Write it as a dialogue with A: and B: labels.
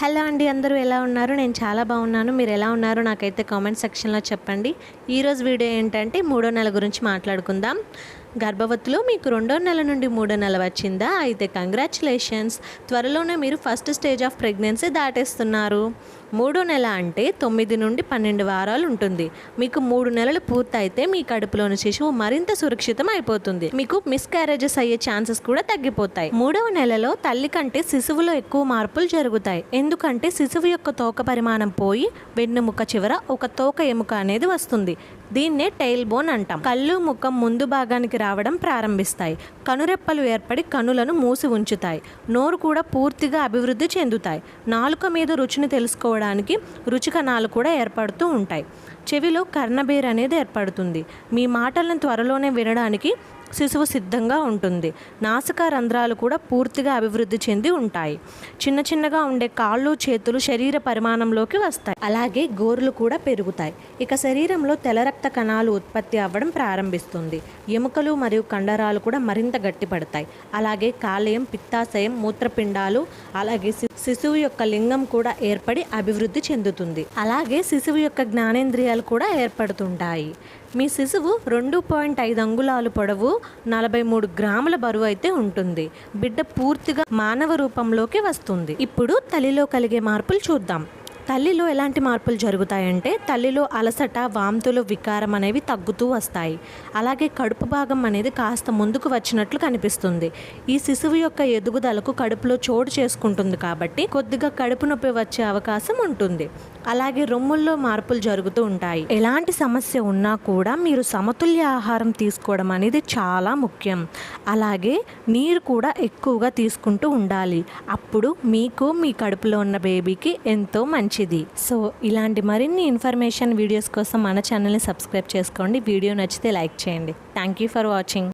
A: Hello అండి అందరూ ఎలా ఉన్నారు? నేను చాలా బాగున్నాను. మీరు ఎలా ఉన్నారో? నాకైతే కామెంట్ సెక్షన్లో చెప్పండి. ఈరోజు వీడియో ఏంటంటే మూడో నెల గురించి మాట్లాడుకుందాం. గర్భవతిలో మీకు రెండో నెల నుండి మూడో నెల వచ్చిందా? అయితే కంగ్రాచులేషన్స్ త్వరలోనే మీరు ఫస్ట్ స్టేజ్ ఆఫ్ ప్రెగ్నెన్సీ దాటేస్తున్నారు. మూడో నెల అంటే తొమ్మిది నుండి పన్నెండు వారాలు ఉంటుంది. మీకు మూడు నెలలు పూర్తయితే మీ కడుపులోని శిశువు మరింత సురక్షితం అయిపోతుంది. మీకు మిస్క్యారేజెస్ అయ్యే ఛాన్సెస్ కూడా తగ్గిపోతాయి. మూడవ నెలలో తల్లి కంటే శిశువులో ఎక్కువ మార్పులు జరుగుతాయి. ఎందుకంటే శిశువు యొక్క తోక పరిమాణం పోయి వెన్నుముక చివర ఒక తోక ఎముక అనేది వస్తుంది. దీన్నే టైల్ బోన్ అంటాం. కళ్ళు ముఖం ముందు భాగానికి రావడం ప్రారంభిస్తాయి. కనురెప్పలు ఏర్పడి కనులను మూసి ఉంచుతాయి. నోరు కూడా పూర్తిగా అభివృద్ధి చెందుతాయి. నాలుక మీద రుచిని తెలుసుకోవడానికి రుచికణాలు కూడా ఏర్పడుతూ ఉంటాయి. చెవిలో కర్ణబేర్ అనేది ఏర్పడుతుంది. మీ మాటలను త్వరలోనే వినడానికి శిశువు సిద్ధంగా ఉంటుంది. నాసికా రంధ్రాలు కూడా పూర్తిగా అభివృద్ధి చెంది ఉంటాయి. చిన్న చిన్నగా ఉండే కాళ్ళు చేతులు శరీర పరిమాణంలోకి వస్తాయి. అలాగే గోర్లు కూడా పెరుగుతాయి. ఇక శరీరంలో తెల్ల రక్త కణాలు ఉత్పత్తి అవ్వడం ప్రారంభిస్తుంది. ఎముకలు మరియు కండరాలు కూడా మరింత గట్టిపడతాయి. అలాగే కాలేయం పిత్తాశయం మూత్రపిండాలు అలాగే శి- శిశువు యొక్క లింగం కూడా ఏర్పడి అభివృద్ధి చెందుతుంది. అలాగే శిశువు యొక్క జ్ఞానేంద్రియాలు కూడా ఏర్పడుతుంటాయి. మీ శిశువు రెండు పాయింట్ ఐదు అంగుళాలు పొడవు నలభై మూడు గ్రాముల బరువు అయితే ఉంటుంది. బిడ్డ పూర్తిగా మానవ రూపంలోకి వస్తుంది. ఇప్పుడు తల్లిలో కలిగే మార్పులు చూద్దాం. తల్లిలో ఎలాంటి మార్పులు జరుగుతాయంటే తల్లిలో అలసట వాంతులు వికారం అనేవి తగ్గుతూ వస్తాయి. అలాగే కడుపు భాగం అనేది కాస్త ముందుకు వచ్చినట్లు కనిపిస్తుంది. ఈ శిశువు యొక్క ఎదుగుదలకు కడుపులో చోటు చేసుకుంటుంది కాబట్టి కొద్దిగా కడుపు నొప్పి వచ్చే అవకాశం ఉంటుంది. అలాగే రొమ్ముల్లో మార్పులు జరుగుతూ ఉంటాయి. ఎలాంటి సమస్య ఉన్నా కూడా మీరు సమతుల్య ఆహారం తీసుకోవడం అనేది చాలా ముఖ్యం. అలాగే నీరు కూడా ఎక్కువగా తీసుకుంటూ ఉండాలి. అప్పుడు మీకు మీ కడుపులో ఉన్న బేబీకి ఎంతో మంచిది. సో ఇలాంటి మరిన్ని ఇన్ఫర్మేషన్ వీడియోస్ కోసం మన ఛానల్ని సబ్స్క్రైబ్ చేసుకోండి. వీడియో నచ్చితే లైక్ చేయండి. Thank you for watching.